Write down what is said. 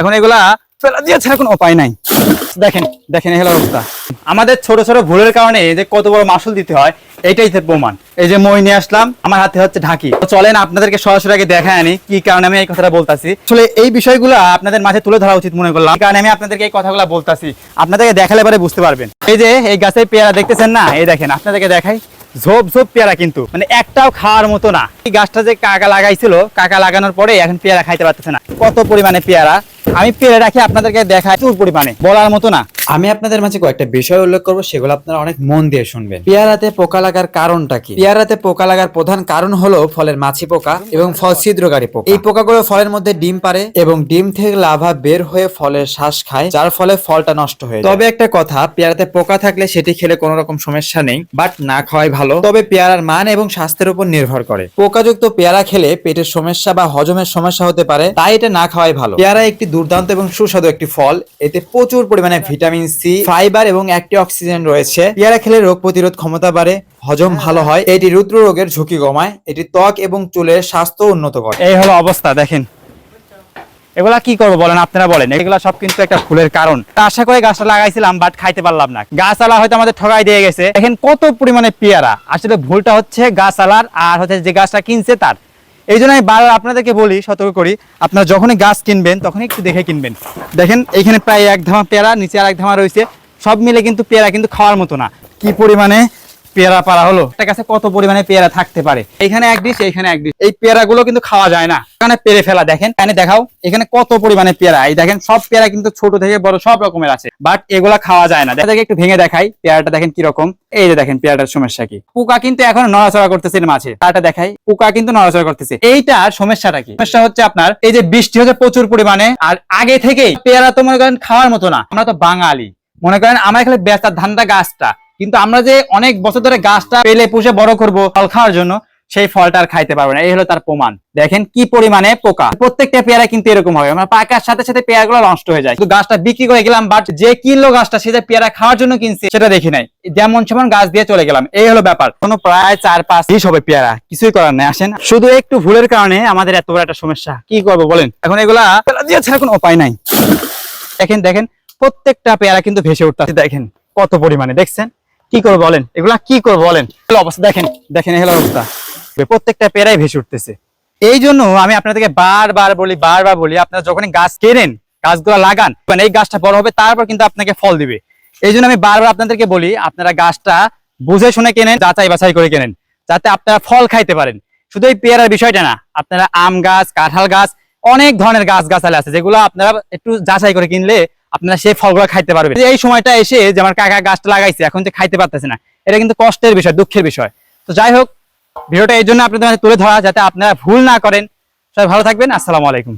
এখন এগুলা ফেলা দিয়ে ছাড়া কোনো উপায় নাই। দেখেন দেখেন এই হলো অবস্থা। আমাদের ছোট ছোট ভুলের কারণে যে কত বড় মাসুল দিতে হয় এইটাই প্রমাণ। এই যে মই নিয়ে আসলাম, আমার হাতে হচ্ছে ঢাকি। চলেন আপনাদেরকে সরাসরি আগে দেখায় আনি, কি কারণে আমি এই কথাটা বলতাছি। আসলে এই বিষয়গুলো আপনাদের মাঝে তুলে ধরা উচিত মনে করলাম। কারণে আমি আপনাদেরকে এই কথাগুলো বলতাছি। আপনাদেরকে দেখালে পরে বুঝতে পারবেন। এই যে এই গাছের পেয়ারা দেখতেছেন না? এই দেখেন, আপনাদেরকে দেখাই। ঝোপ ঝোপ পেয়ারা কিন্তু। মানে একটাও খাওয়ার মতো না। এই গাছটা যে কাকা লাগাইছিল, কাকা লাগানোর পরে এখন পেয়ারা খাইতে পারতেছে না। কত পরিমাণে পেয়ারা? আমি পেয়ারা রাখি আপনাদেরকে দেখাই, প্রচুর পরিমাণে। বলার মতো না। আমি আপনাদের মাঝে কয়েকটা বিষয় উল্লেখ করব, সেগুলো আপনারা অনেক মন দিয়ে শুনবেন। পেয়ারাতে পোকা লাগার কারণটা কি? পেয়ারাতে পোকা লাগার প্রধান কারণ হলো ফলের মাছি পোকা এবং ফল ছিদ্রকারী পোকা। এই পোকাগুলো ফলের মধ্যে ডিম পারে এবং ডিম থেকে লাভা বের হয়ে ফলের শ্বাস খায়, যার ফলে ফলটা নষ্ট হয়ে তবে একটা কথা, পেয়ারাতে পোকা থাকলে সেটি খেলে কোনো রকম সমস্যা নেই, বাট না খাওয়াই ভালো। তবে পেয়ারার মান এবং স্বাস্থ্যের উপর নির্ভর করে। পোকাযুক্ত পেয়ারা খেলে পেটের সমস্যা বা হজমের সমস্যা হতে পারে, তাই এটা না খাওয়াই ভালো। পেয়ারা একটি দুর্দান্ত এবং সুস্বাদু একটি ফল, এতে প্রচুর পরিমাণে ভিটামিন সি ফাইবার এবং অ্যান্টি অক্সিজেন রয়েছে। পেয়ারা খেলে রোগ প্রতিরোধ ক্ষমতা বাড়ে হজম ভালো হয়। এটি রুদ্র রোগের ঝুঁকি কমায় এটি ত্বক এবং চুলের স্বাস্থ্য উন্নত করে। এই হলো অবস্থা দেখেন। এগুলা কি করব বলেন আপনারা বলেন। এগুলা সব কিন্তু একটা ফুলের কারণ। আশা করে গাছটা লাগাইছিলাম বাট খাইতে পারলাম না। গাছালা হয়তো আমাদের ঠগাই দিয়ে গেছে। দেখেন কত পরিমাণে পেয়ারা। আসলে ভুলটা হচ্ছে গাছালার আর হচ্ছে যে গাছটা কিনছে তার। এই জন্য আমি বারবার আপনাদেরকে বলি, সতর্ক করি, আপনারা যখনই গাছ কিনবেন, তখনই একটু দেখে কিনবেন। দেখেন, এখানে প্রায় এক ধামা পেয়ারা, নিচে আর এক ধামা রয়েছে। সব মিলে কিন্তু পেয়ারা কিন্তু খাওয়ার মতো না। কি পরিমাণে পেয়ারা পারা হলো একটা কাছে কত পরিমাণে পেয়ারা থাকতে পারে? এখানে এক ডিশ এখানে এক ডিশ এই পেয়ারা গুলো কিন্তু খাওয়া যায় না। এখানে পেরে ফেলা, দেখেন এখানে দেখাও, এখানে কত পরিমাণে পেয়ারা। এই দেখেন, সব পেয়ারা কিন্তু ছোট থেকে বড়, সব রকমের আছে বাট এগুলা খাওয়া যায় না। দেখে একটু ভেঙে দেখাই, পেয়ারাটা দেখেন কীরকম। এই যে দেখেন, পেয়ারাটার সমস্যা কি? পোকা কিন্তু এখন নড়াচড়া করতেছে মাঝে। তারটা দেখাই, পোকা কিন্তু নড়াচড়া করতেছে। এইটার সমস্যাটা কি? সমস্যা হচ্ছে আপনার, এই যে বৃষ্টি হচ্ছে প্রচুর পরিমাণে, আর আগে থেকেই পেয়ারা তো মনে করেন খাওয়ার মতো না। আমরা তো বাঙালি। মনে করেন আমরা এখানে বেচার ধান্দা গাছটা। কিন্তু আমরা যে অনেক বছর ধরে গাছটা পেলে, পুষে, বড় করব ফল খাওয়ার জন্য, সেই ফলটা আর খাইতে পারব না। এই হলো তার প্রমাণ। দেখেন কি পরিমাণে পোকা। প্রত্যেকটা পেয়ারা কিন্তু এরকম হবে। আমরা পাকার সাথে সাথে পেয়ারাগুলো নষ্ট হয়ে যায়। কিন্তু গাছটা বিক্রি করে গেলাম বাট যে কিনলো গাছটা সেটা পেয়ারা খাওয়ার জন্য কিনছে, সেটা দেখি নাই। যেমন সেমন গাছ দিয়ে চলে গেলাম। এই হলো ব্যাপার। কোনো প্রায় চার পাঁচ বিশ হবে পেয়ারা। কিছুই করার নেই। আসেন। শুধু একটু ভুলের কারণে আমাদের এত বড় একটা সমস্যা। কি করব বলেন? এখন এগুলা দিয়ে ছাড়া কোনো উপায় নাই। দেখেন দেখেন, প্রত্যেকটা পেয়ারা কিন্তু ভেসে উঠতেছে। দেখেন, কত পরিমাণে। দেখছেন? কি করব বলেন? এগুলা কি করব বলেন? অবস্থা দেখেন দেখেন এই হলো অবস্থা। প্রত্যেকটা পেয়ারাই ভেসে উঠতেছে। এই জন্য আমি আপনাদেরকে বারবার বলি বারবার বলি, আপনারা যখনই গাছ কেনেন, গাছগুলো লাগান মানে এই গাছটা বড় হবে, তারপর কিন্তু আপনাকে ফল দিবে। এই আমি বারবার আপনাদেরকে বলি, আপনারা গাছটা বুঝে শুনে কেনেন, যাচাই বাছাই করে কেনেন, যাতে আপনারা ফল খাইতে পারেন। শুধু এই পেয়ারার বিষয়টা না, আপনারা আম গাছ, কাঁঠাল গাছ, অনেক ধরনের গাছ গাছালি আছে, যেগুলো আপনারা একটু যাচাই করে কিনলে আপনারা সেই ফলগুলো খাইতে পারবেন। এই সময়টা এসে যে আমার কাকা গাছটা লাগাইছে, এখন যে খাইতে পারতেছে না। এটা কিন্তু কষ্টের বিষয়, দুঃখের বিষয়। তো যাই হোক, ভিডিওটা এই জন্য আপনাদের তুলে ধরা যাতে আপনারা ভুল না করেন। সবাই ভালো থাকবেন, আসসালামু আলাইকুম।